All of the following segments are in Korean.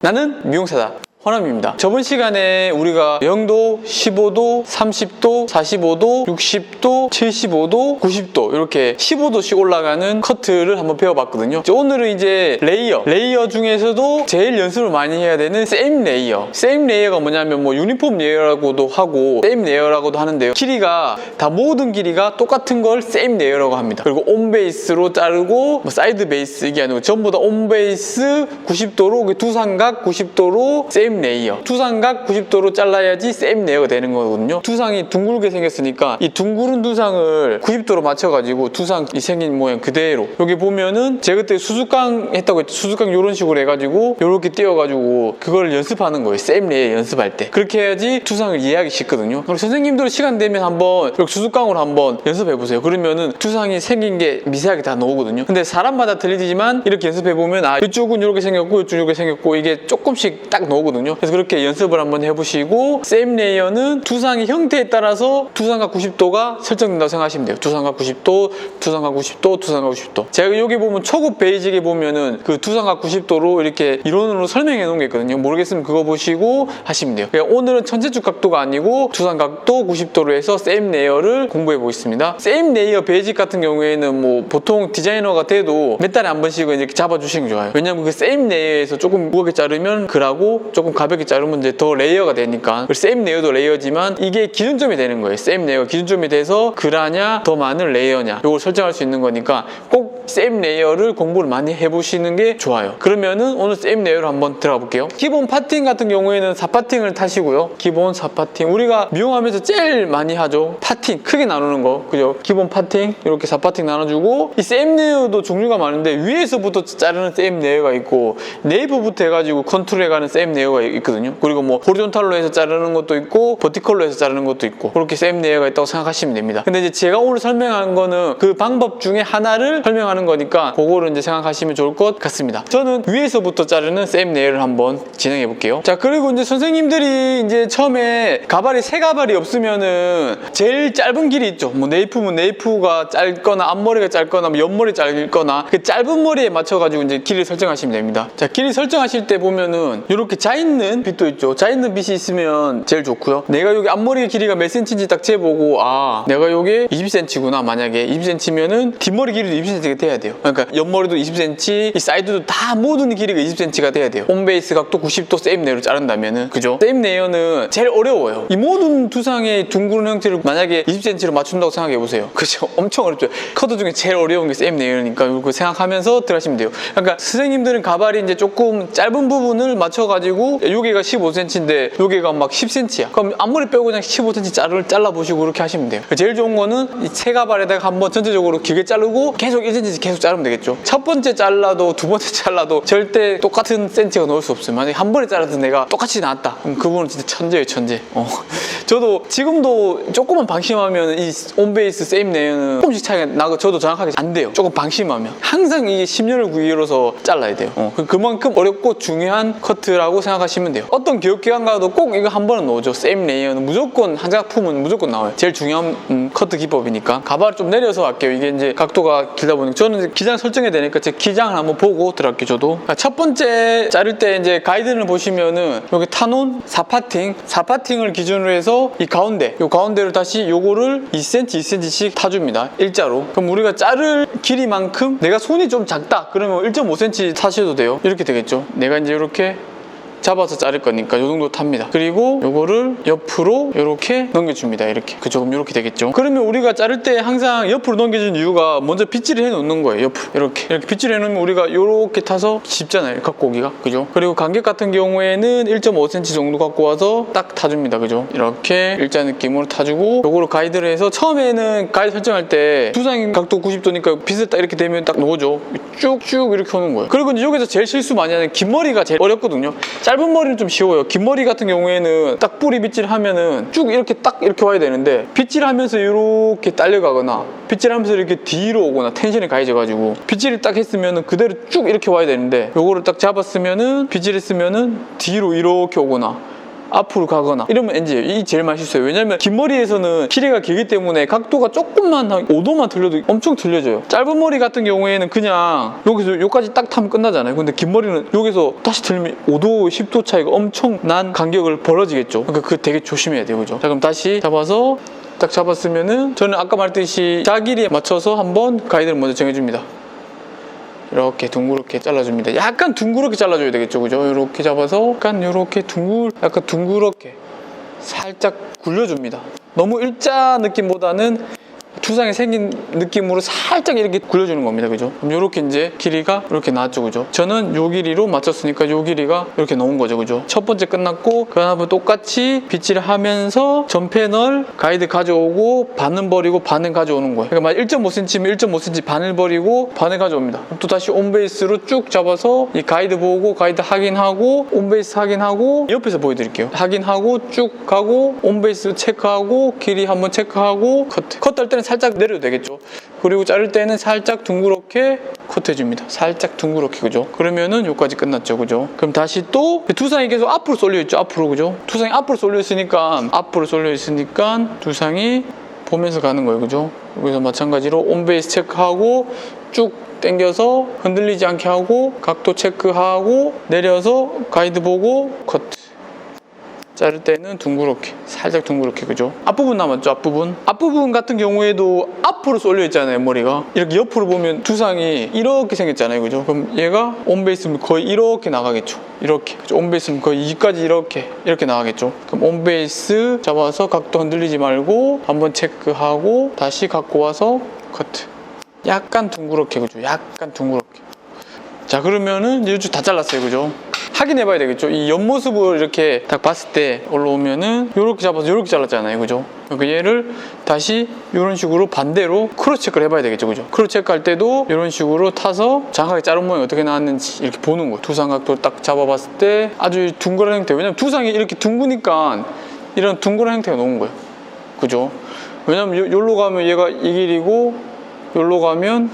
나는 미용사다. 허남입니다. 저번 시간에 우리가 0도, 15도, 30도, 45도, 60도, 75도, 90도 이렇게 15도씩 올라가는 커트를 한번 배워봤거든요. 오늘은 이제 레이어, 레이어 중에서도 제일 연습을 많이 해야 되는 세임 레이어. 세임 레이어가 뭐냐면 뭐 유니폼 레이어라고도 하고 세임 레이어라고도 하는데요. 길이가 다 모든 길이가 똑같은 걸 세임 레이어라고 합니다. 그리고 온 베이스로 자르고 뭐 사이드 베이스 이게 아니고 전부 다 온 베이스 90도로 두 삼각 90도로 세임 레이어 두 삼각 90도로 잘라야지 세임 레이어가 되는 거거든요. 두상이 둥글게 생겼으니까 이 둥그른 두상을 90도로 맞춰가지고 두상 이 생긴 모양 그대로 여기 보면은 제가 그때 수수깡 했다고 했죠. 수수깡 이런 식으로 해가지고 이렇게 띄워가지고 그걸 연습하는 거예요. 세임 레이어 연습할 때 그렇게 해야지 두상을 이해하기 쉽거든요. 그리고 선생님들 시간 되면 한번 이렇게 수수깡으로 한번 연습해 보세요. 그러면은 두상이 생긴 게 미세하게 다 나오거든요. 근데 사람마다 틀리지만 이렇게 연습해 보면 아 이쪽은 이렇게 생겼고 이쪽은 이렇게 생겼고 이게 조금씩 딱 나오거든요. 그래서 그렇게 연습을 한번 해보시고 세임 레이어는 두상의 형태에 따라서 두상각 90도가 설정된다고 생각하시면 돼요. 두상각 90도, 두상각 90도, 두상각 90도. 제가 여기 보면 초급 베이직에 보면은 그 두상각 90도로 이렇게 이론으로 설명해 놓은 게 있거든요. 모르겠으면 그거 보시고 하시면 돼요. 오늘은 전체축 각도가 아니고 두상 각도 90도로 해서 세임 레이어를 공부해 보겠습니다. 세임 레이어 베이직 같은 경우에는 뭐 보통 디자이너가 돼도 몇 달에 한 번씩은 이렇게 잡아주시는 게 좋아요. 왜냐면 그 세임 레이어에서 조금 무겁게 자르면 그라고 조금 가볍게 자르면 이제 더 레이어가 되니까 그리고 레이어도 레이어지만 이게 기준점이 되는 거예요. 세임 레이어 기준점이 돼서 그라냐 더 많은 레이어냐 이걸 설정할 수 있는 거니까 꼭 세임 레이어를 공부를 많이 해보시는 게 좋아요. 그러면은 오늘 세임 레이어를 한번 들어가 볼게요. 기본 파팅 같은 경우에는 4파팅을 타시고요. 기본 4파팅 우리가 미용하면서 제일 많이 하죠. 파팅 크게 나누는 거 그죠? 기본 파팅 이렇게 4파팅 나눠주고 이 세임 레이어도 종류가 많은데 위에서부터 자르는 세임 레이어가 있고 네이프부터 해가지고 컨트롤 해가는 세임 레이어가 있거든요. 그리고 뭐 호리존탈로 해서 자르는 것도 있고 버티컬로 해서 자르는 것도 있고 그렇게 세임 레이어가 있다고 생각하시면 됩니다. 근데 이제 제가 오늘 설명한 거는 그 방법 중에 하나를 설명하는 거니까 그거를 이제 생각하시면 좋을 것 같습니다. 저는 위에서부터 자르는 세임 레이어를 한번 진행해 볼게요. 자 그리고 이제 선생님들이 이제 처음에 가발이 세 가발이 없으면은 제일 짧은 길이 있죠. 뭐 네이프면 네이프가 짧거나 앞머리가 짧거나 뭐 옆머리 짧거나 그 짧은 머리에 맞춰가지고 이제 길이 설정하시면 됩니다. 자 길이 설정하실 때 보면은 이렇게 자 있는 빛도 있죠. 자 있는 빛이 있으면 제일 좋고요. 내가 여기 앞머리 길이가 몇 센치인지 딱 재보고 아 내가 여기 20cm구나 만약에 20cm면은 뒷머리 길이도 20cm가 돼야 돼요. 그러니까 옆머리도 20cm, 이 사이드도 다 모든 길이가 20cm가 돼야 돼요. 홈베이스 각도 90도 세임 레이어로 자른다면은 그죠? 세임 레이어는 제일 어려워요. 이 모든 두상의 둥그런 형태를 만약에 20cm로 맞춘다고 생각해 보세요. 그죠? 엄청 어렵죠. 커드 중에 제일 어려운 게 세임 레이어니까 이거 생각하면서 들어가시면 돼요. 그러니까 선생님들은 가발이 이제 조금 짧은 부분을 맞춰가지고 여기가 15cm인데 여기가 막 10cm야. 그럼 앞머리 빼고 그냥 15cm 자를 잘라보시고 그렇게 하시면 돼요. 제일 좋은 거는 이세 가발에다가 한번 전체적으로 길게 자르고 계속 1cm씩 계속 자르면 되겠죠. 첫 번째 잘라도 두 번째 잘라도 절대 똑같은 센치가 넣을 수 없어요. 만약에 한 번에 잘라도 내가 똑같이 나왔다. 그럼 그분은 진짜 천재예요, 천재. 어. 저도 지금도 조금만 방심하면 이 온베이스 세임 레이어는 조금씩 차이가 나고 저도 정확하게 안 돼요. 조금 방심하면. 항상 이게 10년을 구이로서 잘라야 돼요. 어. 그- 그만큼 어렵고 중요한 커트라고 생각하시면 돼요. 어떤 교육기관 가도 꼭 이거 한 번은 나오죠. 세임 레이어는 무조건 한 작품은 무조건 나와요. 제일 중요한 음, 커트 기법이니까. 가발을 좀 내려서 할게요. 이게 이제 각도가 길다 보니까 저는 기장 설정해야 되니까 제 기장을 한번 보고 들어갈게요. 저도. 자, 첫 번째 자를 때 이제 가이드를 보시면은 여기 타논 4파팅, 4파팅을 기준으로 해서 이 가운데, 요 가운데를 다시 요거를 2cm, 2cm씩 타줍니다. 일자로. 그럼 우리가 자를 길이만큼 내가 손이 좀 작다. 그러면 1.5cm 타셔도 돼요. 이렇게 되겠죠. 내가 이제 이렇게 잡아서 자를 거니까 이 정도 탑니다. 그리고 요거를 옆으로 이렇게 넘겨줍니다. 이렇게. 그 조금 이렇게 되겠죠. 그러면 우리가 자를 때 항상 옆으로 넘겨준 이유가 먼저 빗질을 해 놓는 거예요. 옆으로. 이렇게. 이렇게 빗질 해 놓으면 우리가 이렇게 타서 쉽잖아요. 갖고 오기가. 그죠? 그리고 간격 같은 경우에는 1.5cm 정도 갖고 와서 딱 타줍니다. 그죠? 이렇게 일자 느낌으로 타주고 요거를 가이드를 해서 처음에는 가이드 설정할 때 두상 각도 90도니까 빗을 딱 이렇게 되면 딱 넣어줘. 쭉쭉 이렇게 오는 거예요. 그리고 여기서 제일 실수 많이 하는 긴 머리가 제일 어렵거든요. 짧은 머리는 좀 쉬워요. 긴 머리 같은 경우에는 딱 뿌리 빗질 하면은 쭉 이렇게 딱 이렇게 와야 되는데 빗질 하면서 이렇게 딸려가거나 빗질 하면서 이렇게 뒤로 오거나 텐션이 가해져가지고 빗질을 딱 했으면은 그대로 쭉 이렇게 와야 되는데 요거를 딱 잡았으면은 빗질 했으면은 뒤로 이렇게 오거나 앞으로 가거나 이러면 NG예요. 이 제일 맛있어요. 왜냐면 긴 머리에서는 길이가 길기 때문에 각도가 조금만 한 5도만 틀려도 엄청 틀려져요. 짧은 머리 같은 경우에는 그냥 여기서 여기까지 딱 타면 끝나잖아요. 근데 긴 머리는 여기서 다시 틀면 5도, 10도 차이가 엄청 난 간격을 벌어지겠죠. 그러니까 그거 되게 조심해야 돼요. 그죠? 자, 그럼 다시 잡아서 딱 잡았으면은 저는 아까 말했듯이 자길이에 맞춰서 한번 가이드를 먼저 정해줍니다. 이렇게 둥그렇게 잘라줍니다. 약간 둥그렇게 잘라줘야 되겠죠, 그죠? 이렇게 잡아서 약간 이렇게 둥글, 약간 둥그렇게 살짝 굴려줍니다. 너무 일자 느낌보다는 투상이 생긴 느낌으로 살짝 이렇게 굴려주는 겁니다, 그죠? 이렇게 이제 길이가 이렇게 나왔죠, 그죠? 저는 요 길이로 맞췄으니까 요 길이가 이렇게 나온 거죠, 그죠? 첫 번째 끝났고 그 다음에 똑같이 빗질 하면서 전 패널 가이드 가져오고 반은 버리고 반은 가져오는 거예요. 그러니까 막 1.5cm면 1.5cm 반을 버리고 반을 가져옵니다. 또 다시 온베이스로 쭉 잡아서 이 가이드 보고 가이드 확인하고 온베이스 확인하고 옆에서 보여드릴게요. 확인하고 쭉 가고 온베이스 체크하고 길이 한번 체크하고 커트. 커트할 때는 살짝 내려도 되겠죠. 그리고 자를 때는 살짝 둥그렇게 커트해줍니다. 살짝 둥그렇게 그죠? 그러면은 여기까지 끝났죠, 그죠? 그럼 다시 또 두상이 계속 앞으로 쏠려 있죠, 앞으로 그죠? 두상이 앞으로 쏠려 있으니까 앞으로 쏠려 있으니까 두상이 보면서 가는 거예요, 그죠? 여기서 마찬가지로 온베이스 체크하고 쭉 당겨서 흔들리지 않게 하고 각도 체크하고 내려서 가이드 보고 커트. 자를 때는 둥그렇게 살짝 둥그렇게 그죠? 앞부분 남았죠 앞부분? 앞부분 같은 경우에도 앞으로 쏠려 있잖아요 머리가. 이렇게 옆으로 보면 두상이 이렇게 생겼잖아요 그죠? 그럼 얘가 온베이스면 거의 이렇게 나가겠죠. 이렇게. 그죠? 온베이스면 거의 이까지 이렇게 이렇게 나가겠죠. 그럼 온베이스 잡아서 각도 흔들리지 말고 한번 체크하고 다시 갖고 와서 커트. 약간 둥그렇게 그죠? 약간 둥그렇게. 자 그러면은 이쪽 다 잘랐어요 그죠 확인해 봐야 되겠죠. 이 옆모습을 이렇게 딱 봤을 때 올라오면은 이렇게 잡아서 이렇게 잘랐잖아요. 그죠? 그러니까 얘를 다시 이런 식으로 반대로 크로스 체크를 해봐야 되겠죠. 그죠? 크로스 체크할 때도 이런 식으로 타서 정확하게 자른 모양이 어떻게 나왔는지 이렇게 보는 거예요 두상각도 딱 잡아봤을 때 아주 둥그런 형태. 왜냐면 두상이 이렇게 둥그니까 이런 둥그런 형태가 나온 거예요. 그죠? 왜냐면 요- 요로 가면 얘가 이 길이고 요로 가면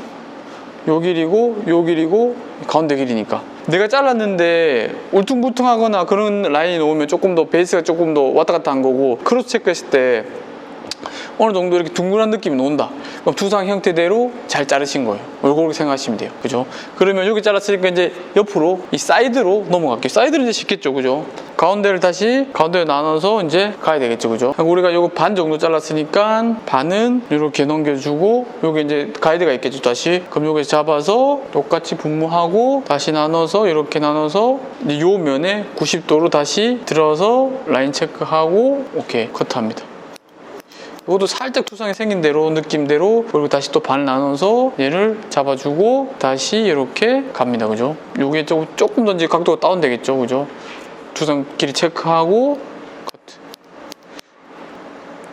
요 길이고 요 길이고 가운데 길이니까 내가 잘랐는데 울퉁불퉁하거나 그런 라인이 오면 조금 더 베이스가 조금 더 왔다 갔다 한 거고 크로스 체크했을 때 어느 정도 이렇게 둥근한 느낌이 논다. 그럼 두상 형태대로 잘 자르신 거예요. 이렇게 생각하시면 돼요. 그죠? 그러면 여기 잘랐으니까 이제 옆으로 이 사이드로 넘어갈게요. 사이드는 이제 쉽겠죠. 그죠? 가운데를 다시 가운데로 나눠서 이제 가야 되겠죠. 그죠? 우리가 요거 반 정도 잘랐으니까 반은 이렇게 넘겨주고 요게 이제 가이드가 있겠죠. 다시. 그럼 요게 잡아서 똑같이 분무하고 다시 나눠서 이렇게 나눠서 요 면에 90도로 다시 들어서 라인 체크하고 오케이. 커트합니다 이것도 살짝 투상이 생긴 대로 느낌대로 그리고 다시 또 반 나눠서 얘를 잡아주고 다시 이렇게 갑니다. 그죠? 요게 조금, 조금 더 이제 각도가 다운되겠죠? 그죠? 투상 길이 체크하고 커트.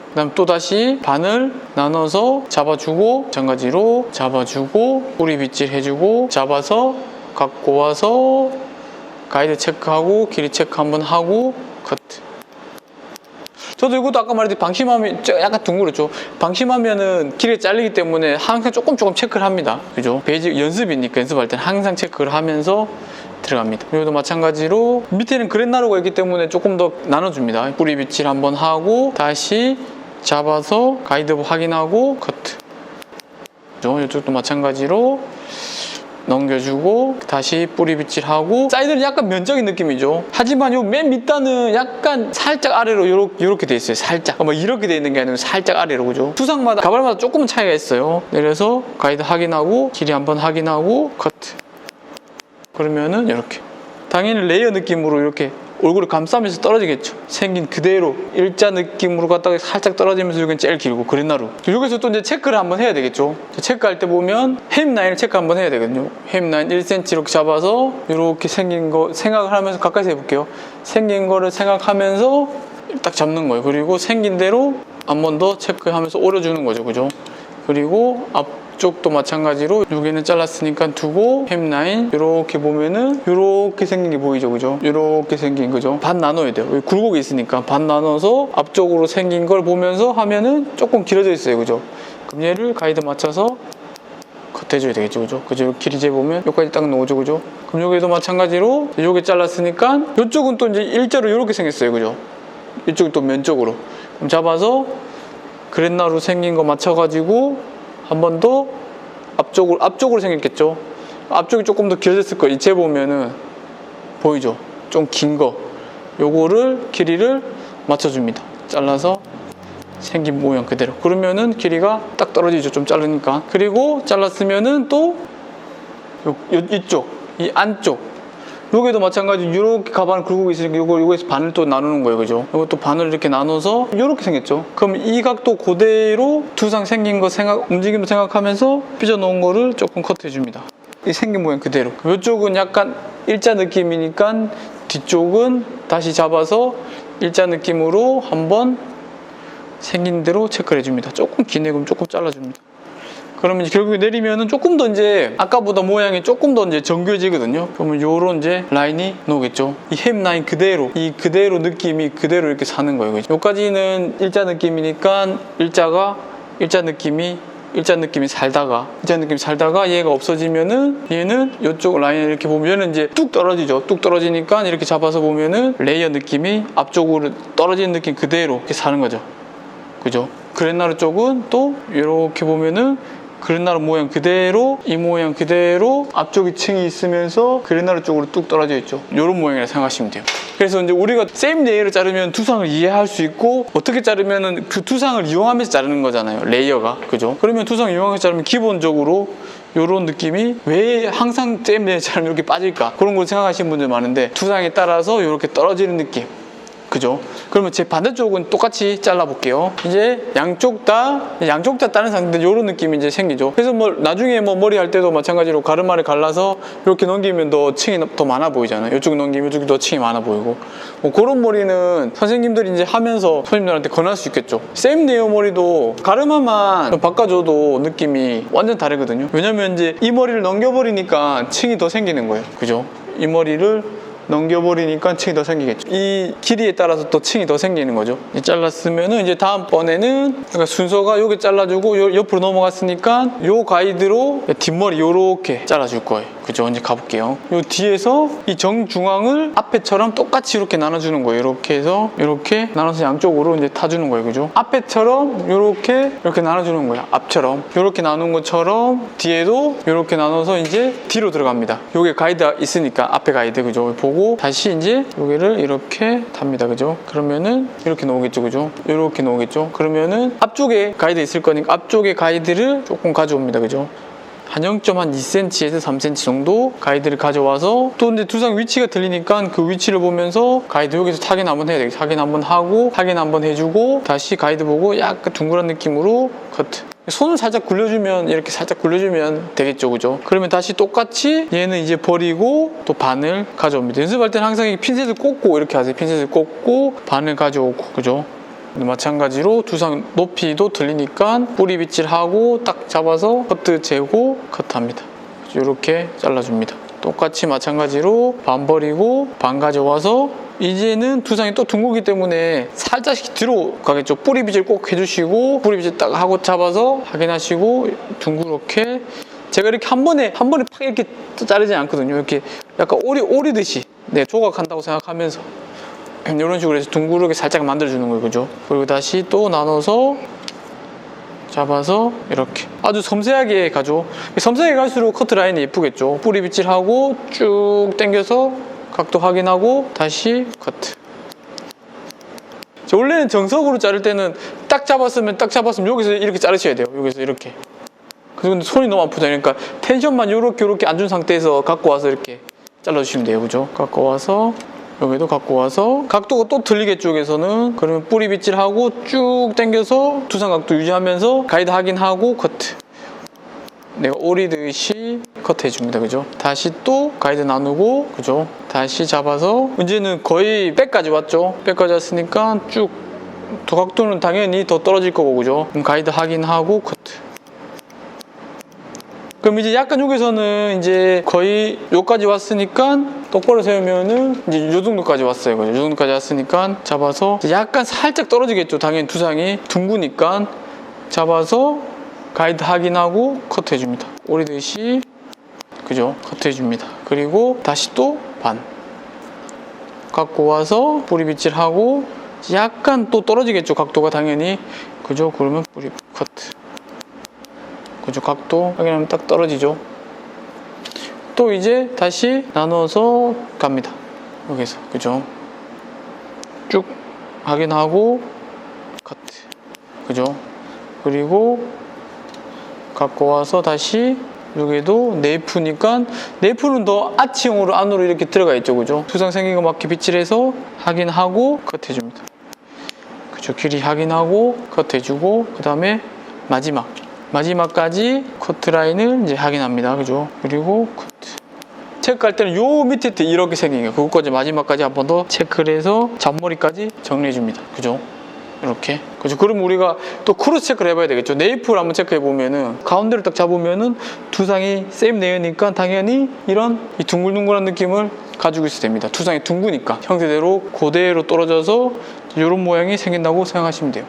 그 다음 또 다시 반을 나눠서 잡아주고 마찬가지로 잡아주고 뿌리 빗질 해주고 잡아서 갖고 와서 가이드 체크하고 길이 체크 한번 하고 커트 저도 이것도 아까 말했듯이 방심하면 저 약간 둥그렇죠. 방심하면은 길에 잘리기 때문에 항상 조금 조금 체크를 합니다. 그죠? 베이직 연습이니까 연습할 때는 항상 체크를 하면서 들어갑니다. 이것도 마찬가지로 밑에는 그랜나루가 있기 때문에 조금 더 나눠줍니다. 뿌리 빗질 한번 하고 다시 잡아서 가이드 확인하고 커트. 이쪽도 마찬가지로 넘겨주고 다시 뿌리 빗질하고 사이드는 약간 면적인 느낌이죠. 하지만 요 맨 밑단은 약간 살짝 아래로 요렇게, 요렇게 돼 있어요 살짝. 뭐 이렇게 돼 있는 게 아니고 살짝 아래로 그죠? 수상마다 가발마다 조금은 차이가 있어요. 내려서 가이드 확인하고 길이 한번 확인하고 커트. 그러면은 이렇게. 당연히 레이어 느낌으로 이렇게 얼굴을 감싸면서 떨어지겠죠. 생긴 그대로 일자 느낌으로 갔다가 살짝 떨어지면서 여기는 제일 길고 그린나루. 여기서 또 이제 체크를 한번 해야 되겠죠. 체크할 때 보면 햄 라인을 체크 한번 해야 되거든요. 햄 라인 1cm 이렇게 잡아서 이렇게 생긴 거 생각을 하면서 가까이서 해볼게요. 생긴 거를 생각하면서 딱 잡는 거예요. 그리고 생긴 대로 한 번 더 체크하면서 오려주는 거죠. 그죠? 그리고 앞 쪽도 마찬가지로 여기는 잘랐으니까 두고 햄 라인 이렇게 보면은 이렇게 생긴 게 보이죠 그죠? 이렇게 생긴 거죠. 반 나눠야 돼요. 여기 굴곡이 있으니까 반 나눠서 앞쪽으로 생긴 걸 보면서 하면은 조금 길어져 있어요 그죠? 그럼 얘를 가이드 맞춰서 컷 해줘야 되겠죠 그죠? 그죠? 길이 재보면 여기까지 딱 나오죠 그죠? 그럼 여기도 마찬가지로 요게 잘랐으니까 이쪽은 또 이제 일자로 이렇게 생겼어요 그죠? 이쪽은 또 면적으로. 그럼 잡아서 그랜나루 생긴 거 맞춰가지고 한 번 더 앞쪽으로 앞쪽으로 생겼겠죠? 앞쪽이 조금 더 길어졌을 거예요. 이제 보면은. 보이죠? 좀 긴 거. 요거를 길이를 맞춰줍니다. 잘라서 생긴 모양 그대로. 그러면은 길이가 딱 떨어지죠. 좀 자르니까. 그리고 잘랐으면은 또 요, 요, 이쪽. 이 안쪽 여기도 마찬가지 이렇게 가방을 긁고 있으니까 요거 요거에서 반을 또 나누는 거예요 그죠 이것도 반을 이렇게 나눠서 이렇게 생겼죠 그럼 이 각도 그대로 두상 생긴 거 생각 움직임 생각하면서 삐져 놓은 거를 조금 커트해 줍니다 이 생긴 모양 그대로 이쪽은 약간 일자 느낌이니까 뒤쪽은 다시 잡아서 일자 느낌으로 한번 생긴 대로 체크를 해줍니다. 조금 기네 그럼 조금 잘라줍니다. 그러면 이제 결국에 내리면은 조금 더 이제 아까보다 모양이 조금 더 이제 정교해지거든요. 그러면 요런 이제 라인이 나오겠죠. 이 햄 라인 그대로 이 그대로 느낌이 그대로 이렇게 사는 거예요. 요까지는 일자 느낌이니까 일자가 일자 느낌이 일자 느낌이 살다가 일자 느낌이 살다가 얘가 없어지면은 얘는 이쪽 라인을 이렇게 보면 얘는 이제 뚝 떨어지죠. 뚝 떨어지니까 이렇게 잡아서 보면은 레이어 느낌이 앞쪽으로 떨어지는 느낌 그대로 이렇게 사는 거죠. 그죠? 그랜나루 쪽은 또 이렇게 보면은 그랜나루 모양 그대로 이 모양 그대로 앞쪽에 층이 있으면서 그랜나루 쪽으로 뚝 떨어져 있죠. 이런 모양이라 생각하시면 돼요. 그래서 이제 우리가 세임 레이어를 자르면 두상을 이해할 수 있고 어떻게 자르면은 그 두상을 이용하면서 자르는 거잖아요. 레이어가 그죠? 그러면 두상 이용하면서 자르면 기본적으로 이런 느낌이 왜 항상 세임 레이어 자르면 이렇게 빠질까 그런 걸 생각하시는 분들 많은데 두상에 따라서 이렇게 떨어지는 느낌. 그죠? 그러면 제 반대쪽은 똑같이 잘라볼게요. 이제 양쪽 다, 양쪽 다 다른 상태인데 이런 느낌이 이제 생기죠. 그래서 뭐 나중에 뭐 머리 할 때도 마찬가지로 가르마를 갈라서 이렇게 넘기면 더 층이 더 많아 보이잖아요. 이쪽 넘기면 이쪽이 더 층이 많아 보이고. 뭐 그런 머리는 선생님들이 이제 하면서 손님들한테 권할 수 있겠죠. 쌤 네오 머리도 가르마만 바꿔줘도 느낌이 완전 다르거든요. 왜냐면 이제 이 머리를 넘겨버리니까 층이 더 생기는 거예요. 그죠? 이 머리를 넘겨버리니까 층이 더 생기겠죠. 이 길이에 따라서 또 층이 더 생기는 거죠. 이 잘랐으면은 이제 다음번에는 그러니까 순서가 요게 잘라주고 요 옆으로 넘어갔으니까 요 가이드로 뒷머리 요렇게 잘라줄 거예요. 그죠? 이제 가볼게요. 요 뒤에서 이 정중앙을 앞에처럼 똑같이 이렇게 나눠주는 거예요. 이렇게 해서 이렇게 나눠서 양쪽으로 이제 타주는 거예요. 그죠? 앞에처럼 이렇게 이렇게 나눠주는 거예요. 앞처럼 이렇게 나눈 것처럼 뒤에도 이렇게 나눠서 이제 뒤로 들어갑니다. 요게 가이드 있으니까 앞에 가이드 그죠? 보고 다시 이제 여기를 이렇게 답니다. 그죠? 그러면은 이렇게 나오겠죠. 그죠? 이렇게 나오겠죠. 그러면은 앞쪽에 가이드 있을 거니까 앞쪽에 가이드를 조금 가져옵니다. 그죠? 한 0.2cm에서 3cm 정도 가이드를 가져와서 또 근데 두상 위치가 들리니까 그 위치를 보면서 가이드 여기서 확인 한번 해야 되겠죠. 확인 한번 하고 확인 한번 해주고 다시 가이드 보고 약간 둥그런 느낌으로 커트. 손을 살짝 굴려주면 이렇게 살짝 굴려주면 되겠죠 그죠? 그러면 다시 똑같이 얘는 이제 버리고 또 반을 가져옵니다. 연습할 때는 항상 이 핀셋을 꽂고 이렇게 하세요. 핀셋을 꽂고 반을 가져오고 그죠? 마찬가지로 두상 높이도 들리니까 뿌리 빗질하고 딱 잡아서 커트 재고 커트합니다. 이렇게 잘라줍니다. 똑같이 마찬가지로 반 버리고 반 가져와서 이제는 두상이 또 둥글기 때문에 살짝씩 뒤로 가겠죠. 뿌리 빗질 꼭 해주시고 뿌리 빗질 딱 하고 잡아서 확인하시고 둥그렇게 제가 이렇게 한 번에 한 번에 팍 이렇게 자르지 않거든요. 이렇게 약간 오리 오리듯이. 네 조각한다고 생각하면서 이런 식으로 해서 둥그렇게 살짝 만들어주는 거예요. 그죠? 그리고 다시 또 나눠서 잡아서 이렇게 아주 섬세하게 가죠. 섬세하게 갈수록 커트 라인이 예쁘겠죠. 뿌리 빗질하고 쭉 당겨서 각도 확인하고 다시 커트 자, 원래는 정석으로 자를 때는 딱 잡았으면 딱 잡았으면 여기서 이렇게 자르셔야 돼요. 여기서 이렇게. 근데 손이 너무 아프다 그러니까 텐션만 이렇게 이렇게 안 준 상태에서 갖고 와서 이렇게 잘라주시면 돼요. 그죠? 갖고 와서 여기도 갖고 와서 각도가 또 틀리겠죠 여기서는 그러면 뿌리 빗질하고 쭉 당겨서 두상 각도 유지하면서 가이드 확인하고 커트 내가 오리듯이 커트 해줍니다 그죠 다시 또 가이드 나누고 그죠 다시 잡아서 이제는 거의 백까지 왔죠 백까지 왔으니까 쭉 도각도는 당연히 더 떨어질 거고 그죠 그럼 가이드 확인하고 커트 그럼 이제 약간 여기서는 이제 거의 여기까지 왔으니까 똑바로 세우면은 이제 요 정도까지 왔어요. 그죠? 요 정도까지 왔으니까 잡아서 약간 살짝 떨어지겠죠. 당연히 두상이 둥그니까 잡아서 가이드 확인하고 커트 해줍니다. 오리듯이 그죠? 커트 해 줍니다. 그리고 다시 또 반. 갖고 와서 뿌리 빗질하고 약간 또 떨어지겠죠. 각도가 당연히. 그죠? 그러면 뿌리 커트. 그죠? 각도 확인하면 딱 떨어지죠. 또 이제 다시 나눠서 갑니다. 여기서. 그죠? 쭉 확인하고 커트. 그죠? 그리고 갖고 와서 다시 여기도 네이프니까 네이프는 더 아치형으로 안으로 이렇게 들어가 있죠 그죠? 두상 생긴 거 맞게 빗질 해서 확인하고 컷 해줍니다. 그죠? 길이 확인하고 컷 해주고 그 다음에 마지막 마지막까지 커트 라인을 이제 확인합니다 그죠? 그리고 커트 체크할 때는 요 밑에 이렇게 생긴 거예요 그것까지 마지막까지 한 번 더 체크를 해서 잔머리까지 정리해 줍니다 그죠 이렇게. 그죠. 그럼 우리가 또 크로스 체크를 해봐야 되겠죠. 네이프를 한번 체크해 보면은 가운데를 딱 잡으면은 두상이 세임 내연이니까 당연히 이런 이 둥글둥글한 느낌을 가지고 있어야 됩니다. 두상이 둥그니까. 형태대로 그대로 떨어져서 이런 모양이 생긴다고 생각하시면 돼요.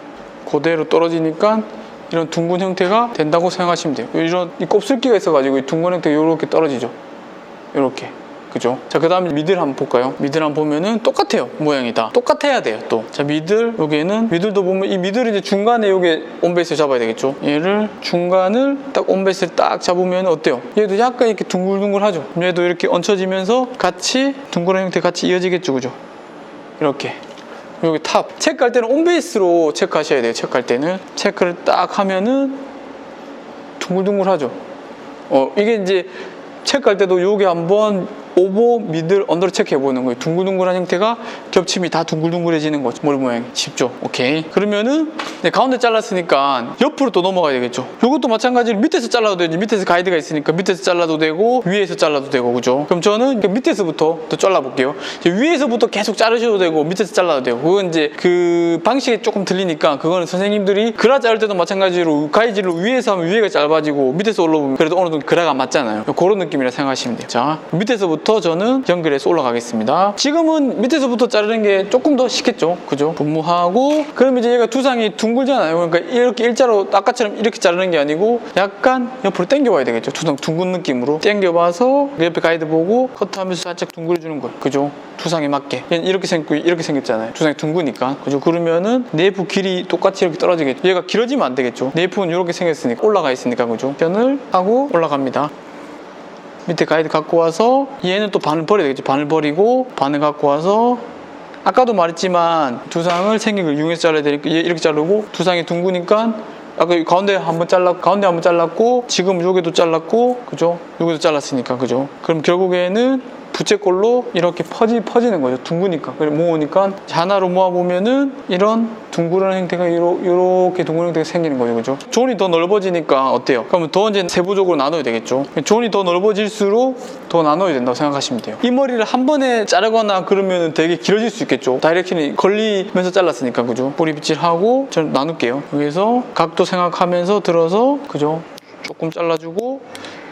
그대로 떨어지니까 이런 둥근 형태가 된다고 생각하시면 돼요. 이런 이 곱슬기가 있어가지고 이 둥근 형태가 이렇게 떨어지죠. 이렇게 그죠? 자, 그 다음에 미들 한번 볼까요? 미들 한번 보면은 똑같아요. 모양이 다. 똑같아야 돼요, 또. 자, 미들, 여기에는, 미들도 보면 이 미들을 이제 중간에 요게 온베이스 잡아야 되겠죠? 얘를 중간을 딱 온베이스를 딱 잡으면 어때요? 얘도 약간 이렇게 둥글둥글하죠? 얘도 이렇게 얹혀지면서 같이 둥그런 형태 같이 이어지겠죠, 그죠? 이렇게. 여기 탑. 체크할 때는 온베이스로 체크하셔야 돼요, 체크할 때는. 체크를 딱 하면은 둥글둥글하죠? 어, 이게 이제 체크할 때도 요게 한번 오버, 미들, 언더를 체크해 보는 거예요. 둥글둥글한 형태가 겹침이 다 둥글둥글해지는 거죠. 머리 모양이. 쉽죠? 오케이. 그러면은 네, 가운데 잘랐으니까 옆으로 또 넘어가야 되겠죠. 요것도 마찬가지로 밑에서 잘라도 되지. 밑에서 가이드가 있으니까 밑에서 잘라도 되고 위에서 잘라도 되고 그죠? 그럼 저는 그 밑에서부터 또 잘라볼게요. 위에서부터 계속 자르셔도 되고 밑에서 잘라도 되고 그건 이제 그 방식이 조금 틀리니까 그거는 선생님들이 그라 자를 때도 마찬가지로 가이드를 위에서 하면 위에가 짧아지고 밑에서 올라오면 그래도 어느 정도 그라가 맞잖아요. 그런 느낌이라 생각하시면 돼요. 자, 밑에서부터 저는 연결해서 올라가겠습니다. 지금은 밑에서부터 자르는 게 조금 더 쉽겠죠. 그죠? 분무하고 그럼 이제 얘가 두상이 둥글잖아요. 그러니까 이렇게 일자로 아까처럼 이렇게 자르는 게 아니고 약간 옆으로 당겨봐야 되겠죠. 두상 둥근 느낌으로 당겨봐서 그 옆에 가이드 보고 커트하면서 살짝 둥글어주는 거예요. 그죠? 두상에 맞게 이렇게 생고 이렇게 생겼잖아요. 두상이 둥그니까 그죠? 그러면은 네이프 길이 똑같이 이렇게 떨어지겠죠. 얘가 길어지면 안 되겠죠. 네이프는 이렇게 생겼으니까 올라가 있으니까 그죠? 편을 하고 올라갑니다. 밑에 가이드 갖고 와서 얘는 또 반을 버려야 되겠죠. 반을 버리고 반을 갖고 와서 아까도 말했지만 두상을 생긴 걸 이용해서 잘라야 되니까 얘 이렇게 자르고 두상이 둥그니까 아까 이 가운데 한번 잘랐고 가운데 한번 잘랐고 지금 여기도 잘랐고 그죠? 여기도 잘랐으니까 그죠? 그럼 결국에는 부채꼴로 이렇게 퍼지 퍼지는 거죠. 둥그니까 그래 모으니까 하나로 모아 보면은 이런 둥그런 형태가 이렇게 둥그런 형태가 생기는 거죠, 그죠? 존이 더 넓어지니까 어때요? 그러면 더 이제 세부적으로 나눠야 되겠죠. 존이 더 넓어질수록 더 나눠야 된다고 생각하시면 돼요. 이 머리를 한 번에 자르거나 그러면 되게 길어질 수 있겠죠. 다이렉션이 걸리면서 잘랐으니까 그죠? 뿌리 빗질하고 좀 나눌게요. 여기서 각도 생각하면서 들어서 그죠? 조금 잘라주고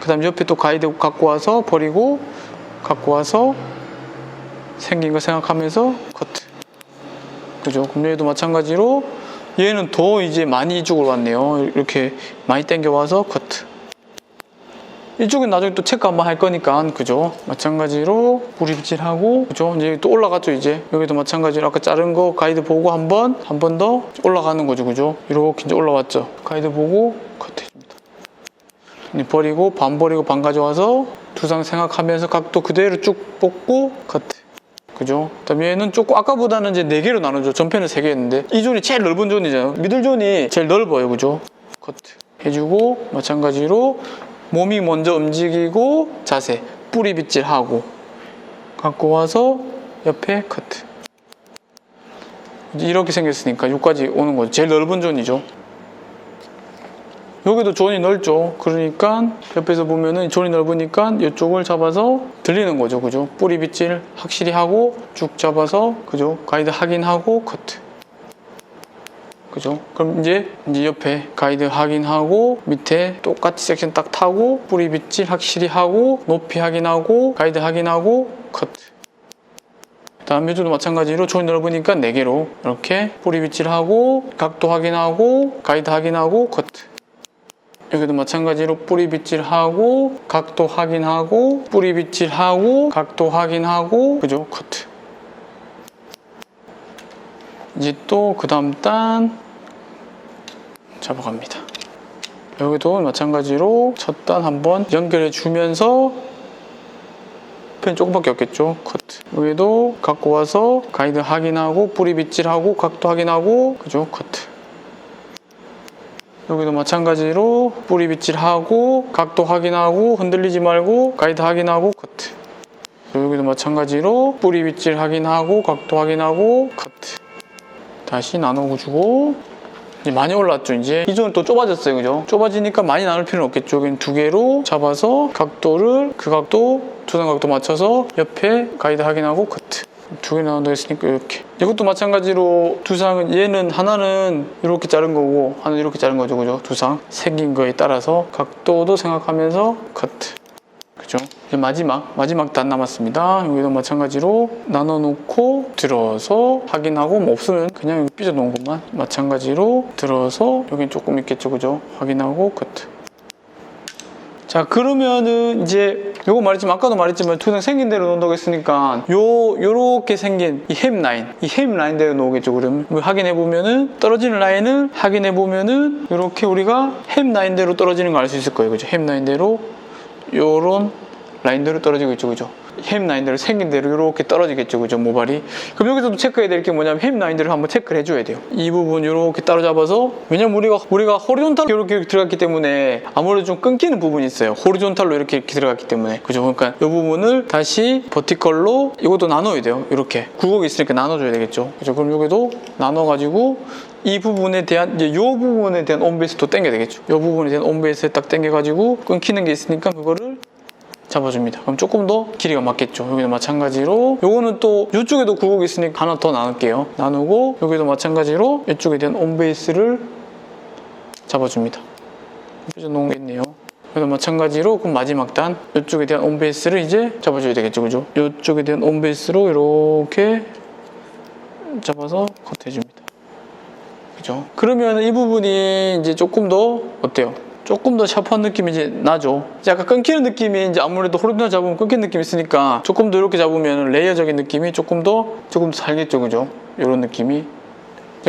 그 다음 옆에 또 가이드 갖고 와서 버리고 갖고 와서 생긴 거 생각하면서 커트. 그죠? 얘도 마찬가지로 얘는 더 이제 많이 이쪽으로 왔네요. 이렇게 많이 당겨와서 커트. 이쪽은 나중에 또 체크 한번 할 거니까 그죠? 마찬가지로 뿌리 빗질하고 그죠? 이제 또 올라갔죠 이제 여기도 마찬가지로 아까 자른 거 가이드 보고 한 번 한 번 더 올라가는 거죠 그죠? 이렇게 이제 올라왔죠 가이드 보고 커트해줍니다. 버리고 반 버리고 반 가져와서 두상 생각하면서 각도 그대로 쭉 뽑고 커트. 그죠? 그다음 얘는 조금 아까보다는 이제 네 개로 나누죠. 전편은 세 개였는데 이 존이 제일 넓은 존이잖아요. 미들 존이 제일 넓어요, 그죠? 커트 해주고 마찬가지로 몸이 먼저 움직이고 자세 뿌리 빗질하고 갖고 와서 옆에 커트. 이렇게 생겼으니까 여기까지 오는 거죠. 제일 넓은 존이죠. 여기도 존이 넓죠. 그러니까 옆에서 보면은 존이 넓으니까 이쪽을 잡아서 들리는 거죠. 그죠? 뿌리 빗질 확실히 하고 쭉 잡아서 그죠? 가이드 확인하고 커트. 그죠? 그럼 이제 이제 옆에 가이드 확인하고 밑에 똑같이 섹션 딱 타고 뿌리 빗질 확실히 하고 높이 확인하고 가이드 확인하고 커트. 다음 요즘도 마찬가지로 존이 넓으니까 4개로 이렇게 뿌리 빗질하고 각도 확인하고 가이드 확인하고 커트. 여기도 마찬가지로 뿌리 빗질하고 각도 확인하고 뿌리 빗질하고 각도 확인하고 그죠? 커트. 이제 또 그 다음 단 잡아갑니다. 여기도 마찬가지로 첫 단 한번 연결해 주면서 펜 조금밖에 없겠죠? 커트. 여기도 갖고 와서 가이드 확인하고 뿌리 빗질하고 각도 확인하고 그죠? 커트 여기도 마찬가지로 뿌리 빗질하고 각도 확인하고 흔들리지 말고 가이드 확인하고 커트. 여기도 마찬가지로 뿌리 빗질 확인하고 각도 확인하고 커트. 다시 나누고 주고. 이제 많이 올랐죠 이제. 기존은 또 좁아졌어요 그죠? 좁아지니까 많이 나눌 필요는 없겠죠. 여기는 두 개로 잡아서 각도를 그 각도 두상 각도 맞춰서 옆에 가이드 확인하고 커트 두 개 나눈다 했으니까 이렇게. 이것도 마찬가지로 두상은 얘는 하나는 이렇게 자른 거고 하나는 이렇게 자른 거죠. 그죠? 두상. 생긴 거에 따라서 각도도 생각하면서 커트 그죠? 이제 마지막 마지막 단 남았습니다. 여기도 마찬가지로 나눠 놓고 들어서 확인하고 뭐 없으면 그냥 삐져 놓은 것만 마찬가지로 들어서 여긴 조금 있겠죠. 그죠? 확인하고 커트 자 그러면은 이제 요거 말했지만 아까도 말했지만 두상 생긴 대로 놓는다고 했으니까 요 요렇게 생긴 이 햄 라인 이 햄 라인대로 놓으겠죠 그러면 확인해 보면은 떨어지는 라인을 확인해 보면은 요렇게 우리가 햄 라인대로 떨어지는 거알수 있을 거예요. 그죠? 햄 라인대로 요런 라인대로 떨어지고 있죠 그죠 햄 라인대로 생긴 대로 이렇게 떨어지겠죠. 그죠? 모발이. 그럼 여기서도 체크해야 될 게 뭐냐면 햄 라인대로 한번 체크를 해줘야 돼요. 이 부분 이렇게 따로잡아서 왜냐면 우리가 우리가 호리존탈로 이렇게, 이렇게 들어갔기 때문에 아무래도 좀 끊기는 부분이 있어요. 호리존탈로 이렇게, 이렇게 들어갔기 때문에. 그죠? 그러니까 이 부분을 다시 버티컬로 이것도 나눠야 돼요. 이렇게. 굴곡이 있으니까 나눠줘야 되겠죠. 그죠? 그럼 여기도 나눠가지고 이 부분에 대한 이제 이 부분에 대한 온베이스도 당겨야 되겠죠. 이 부분에 대한 온베이스에 딱 당겨가지고 끊기는 게 있으니까 그거를 잡아줍니다. 그럼 조금 더 길이가 맞겠죠. 여기도 마찬가지로 요거는 또 이쪽에도 굴곡이 있으니까 하나 더 나눌게요. 나누고 여기도 마찬가지로 이쪽에 대한 온베이스를 잡아줍니다. 삐져 놓은 게 있네요. 여기도 마찬가지로 그럼 마지막 단 이쪽에 대한 온베이스를 이제 잡아줘야 되겠죠. 그죠? 이쪽에 대한 온베이스로 이렇게 잡아서 컷해줍니다. 그죠? 그러면 이 부분이 이제 조금 더 어때요? 조금 더 샤프한 느낌이 이제 나죠. 이제 약간 끊기는 느낌이 이제 아무래도 호르몬 잡으면 끊기는 느낌이 있으니까 조금 더 이렇게 잡으면 레이어적인 느낌이 조금 더 조금 더 살겠죠, 그죠? 이런 느낌이.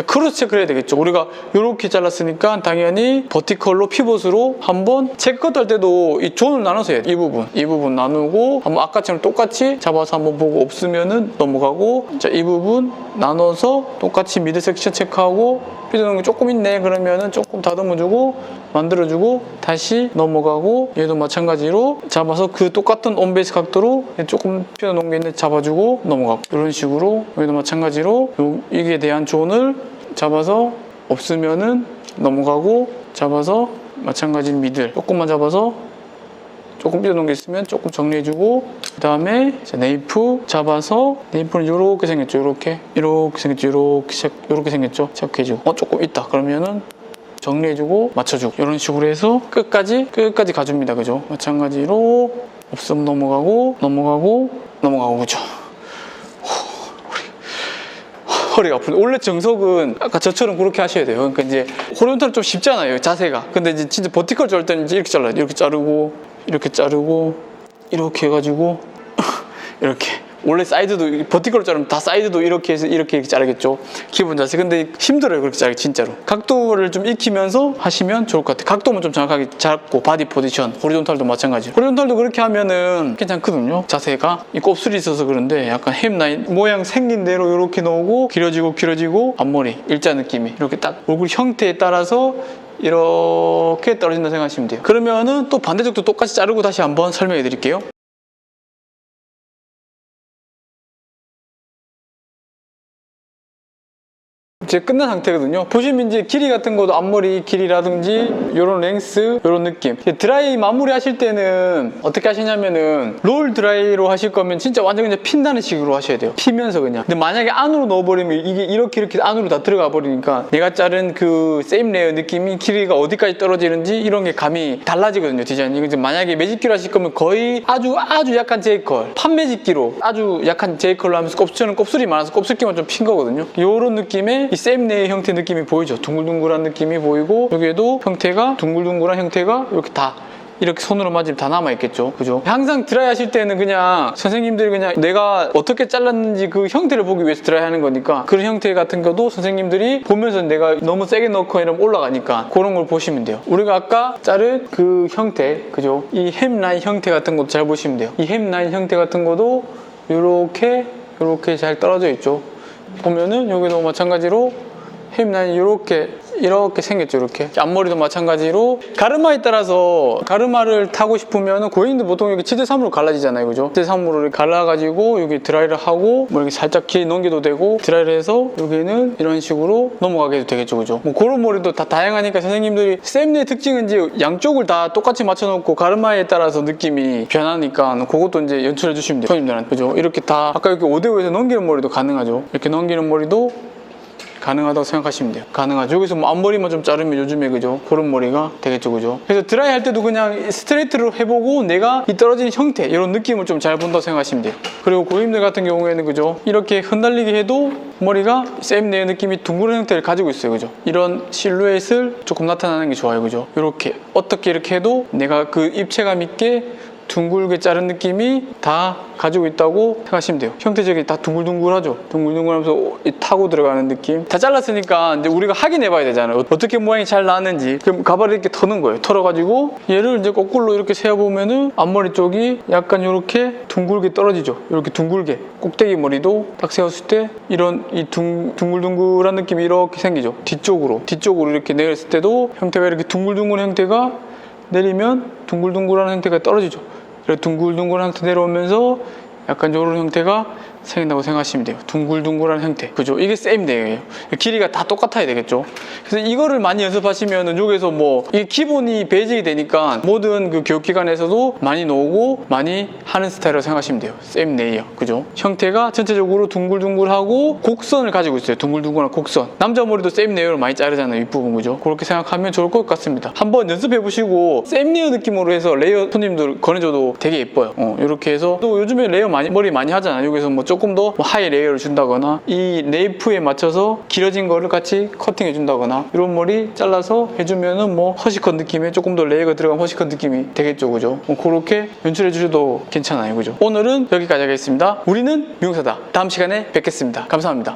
크로스 체크를 해야 되겠죠. 우리가 이렇게 잘랐으니까 당연히 버티컬로 피봇으로 한번 체크 할 때도 이 존을 나눠서 해야 돼. 이 부분, 이 부분 나누고 한번 아까처럼 똑같이 잡아서 한번 보고 없으면은 넘어가고 자, 이 부분 나눠서 똑같이 미드 섹션 체크하고 삐져놓은 게 조금 있네. 그러면은 조금 다듬어주고 만들어주고 다시 넘어가고 얘도 마찬가지로 잡아서 그 똑같은 온베이스 각도로 조금 삐져놓은 게 있는데 잡아주고 넘어가고. 이런 식으로 여기도 마찬가지로 요- 이게 대한 존을 잡아서 없으면은 넘어가고 잡아서 마찬가지 미들. 조금만 잡아서 조금 삐져놓은 게 있으면 조금 정리해주고 그 다음에 네이프 잡아서 네이프는 이렇게 생겼죠. 이렇게 이렇게 생겼죠. 이렇게 체- 이렇게 생겼죠. 체크해주고. 어 조금 있다. 그러면은 정리해주고 맞춰주고. 이런 식으로 해서 끝까지 끝까지 가줍니다. 그죠? 마찬가지로 없으면 넘어가고 넘어가고 넘어가고. 그죠? 허리가 아픈데. 원래 정석은 아까 저처럼 그렇게 하셔야 돼요. 그러니까 이제 호리존탈은 좀 쉽잖아요. 자세가. 근데 이제 진짜 버티컬 자를 때는 이렇게 잘라야 돼요. 이렇게 자르고 이렇게 자르고 이렇게 해가지고 이렇게 원래 사이드도 버티컬로 자르면 다 사이드도 이렇게 해서 이렇게 이렇게 자르겠죠. 기본 자세. 근데 힘들어요. 그렇게 자르기 진짜로. 각도를 좀 익히면서 하시면 좋을 것 같아요. 각도만 좀 정확하게 잡고 바디 포지션, 호리존탈도 마찬가지. 호리존탈도 그렇게 하면은 괜찮거든요. 자세가 이 곱슬이 있어서 그런데 약간 햄 라인 모양 생긴 대로 이렇게 나오고 길어지고 길어지고 앞머리 일자 느낌이 이렇게 딱 얼굴 형태에 따라서 이렇게 떨어진다 생각하시면 돼요. 그러면은 또 반대쪽도 똑같이 자르고 다시 한번 설명해 드릴게요. 이제 끝난 상태거든요. 보시면 이제 길이 같은 것도 앞머리 길이라든지 이런 랭스, 이런 느낌. 드라이 마무리 하실 때는 어떻게 하시냐면은 롤 드라이로 하실 거면 진짜 완전 그냥 핀다는 식으로 하셔야 돼요. 피면서 그냥. 근데 만약에 안으로 넣어버리면 이게 이렇게 이렇게 안으로 다 들어가 버리니까 내가 자른 그 세임 레이어 느낌이 길이가 어디까지 떨어지는지 이런 게 감이 달라지거든요. 디자인이. 이제 만약에 매직기로 하실 거면 거의 아주 아주 약한 제이컬, 판매직기로 아주 약한 제이컬로 하면서 곱슬은 곱슬이 많아서 곱슬기만 좀 핀 거거든요. 이런 느낌의 이 쌤네의 형태 느낌이 보이죠 둥글둥글한 느낌이 보이고 여기에도 형태가 둥글둥글한 형태가 이렇게 다 이렇게 손으로 만지면 다 남아있겠죠. 그죠? 항상 드라이 하실 때는 그냥 선생님들이 그냥 내가 어떻게 잘랐는지 그 형태를 보기 위해서 드라이 하는 거니까 그런 형태 같은 것도 선생님들이 보면서 내가 너무 세게 넣고 이러면 올라가니까 그런 걸 보시면 돼요. 우리가 아까 자른 그 형태, 그죠? 이 햄 라인 형태 같은 것도 잘 보시면 돼요. 이 햄 라인 형태 같은 것도 이렇게, 이렇게 잘 떨어져 있죠. 보면은 여기도 마찬가지로 햄 라인 이렇게 이렇게 생겼죠 이렇게. 앞머리도 마찬가지로 가르마에 따라서 가르마를 타고 싶으면 고객님들 보통 이렇게 7대3으로 갈라지잖아요 그죠? 7대3으로 이렇게 갈라가지고 여기 드라이를 하고 뭐 이렇게 살짝 길 넘겨도 되고 드라이를 해서 여기는 이런 식으로 넘어가게 해도 되겠죠 그죠? 뭐 그런 머리도 다 다양하니까 선생님들이 쌤의 특징은 이제 양쪽을 다 똑같이 맞춰놓고 가르마에 따라서 느낌이 변하니까 그것도 이제 연출해 주시면 돼요 손님들한테. 그죠? 이렇게 다 아까 이렇게 5대5에서 넘기는 머리도 가능하죠. 이렇게 넘기는 머리도 가능하다고 생각하시면 돼요. 가능하죠. 여기서 뭐 앞머리만 좀 자르면 요즘에 그죠? 그런 머리가 되겠죠, 그죠? 그래서 드라이 할 때도 그냥 스트레이트로 해보고 내가 이 떨어진 형태 이런 느낌을 좀 잘 본다고 생각하시면 돼요. 그리고 고객님들 같은 경우에는 그죠? 이렇게 흩날리게 해도 머리가 쌤내의 느낌이 둥그런 형태를 가지고 있어요, 그죠? 이런 실루엣을 조금 나타나는 게 좋아요, 그죠? 이렇게 어떻게 이렇게 해도 내가 그 입체감 있게 둥글게 자른 느낌이 다 가지고 있다고 생각하시면 돼요. 형태적이 다 둥글둥글하죠. 둥글둥글하면서 이 타고 들어가는 느낌. 다 잘랐으니까 이제 우리가 확인해 봐야 되잖아요. 어떻게 모양이 잘 나왔는지. 그럼 가발을 이렇게 터는 거예요. 털어가지고 얘를 이제 거꾸로 이렇게 세어보면은 앞머리 쪽이 약간 이렇게 둥글게 떨어지죠. 이렇게 둥글게 꼭대기 머리도 딱 세웠을 때 이런 이 둥, 둥글둥글한 느낌이 이렇게 생기죠. 뒤쪽으로 뒤쪽으로 이렇게 내렸을 때도 형태가 이렇게 둥글둥글한 형태가 내리면 둥글둥글한 형태가 떨어지죠. 둥글둥글한 형태 내려오면서 약간 이런 형태가 생긴다고 생각하시면 돼요. 둥글둥글한 형태. 그죠? 이게 쌤데예요. 길이가 다 똑같아야 되겠죠. 그래서 이거를 많이 연습하시면은 여기서 뭐 이게 기본이 베이직이 되니까 모든 그 교육기관에서도 많이 나오고 많이 하는 스타일이라고 생각하시면 돼요. 쌤 네이어. 그죠? 형태가 전체적으로 둥글둥글하고 곡선을 가지고 있어요. 둥글둥글한 곡선. 남자 머리도 쌤 네이어로 많이 자르잖아요. 윗부분. 그죠? 그렇게 생각하면 좋을 것 같습니다. 한번 연습해 보시고 쌤 네이어 느낌으로 해서 레이어 손님들 권해줘도 되게 예뻐요. 어, 이렇게 해서 또 요즘에 레이어 많이 머리 많이 하잖아요. 여기서 뭐 조금 더뭐 하이 레이어를 준다거나 이 네이프에 맞춰서 길어진 거를 같이 커팅해 준다거나 이런 머리 잘라서 해주면은 뭐 허시컷 느낌의 조금 더 레이어가 들어간 허시컷 느낌이 되겠죠. 그죠? 뭐 그렇게 연출해 주셔도 괜찮아요. 그죠? 오늘은 여기까지 하겠습니다. 우리는 미용사다. 다음 시간에 뵙겠습니다. 감사합니다.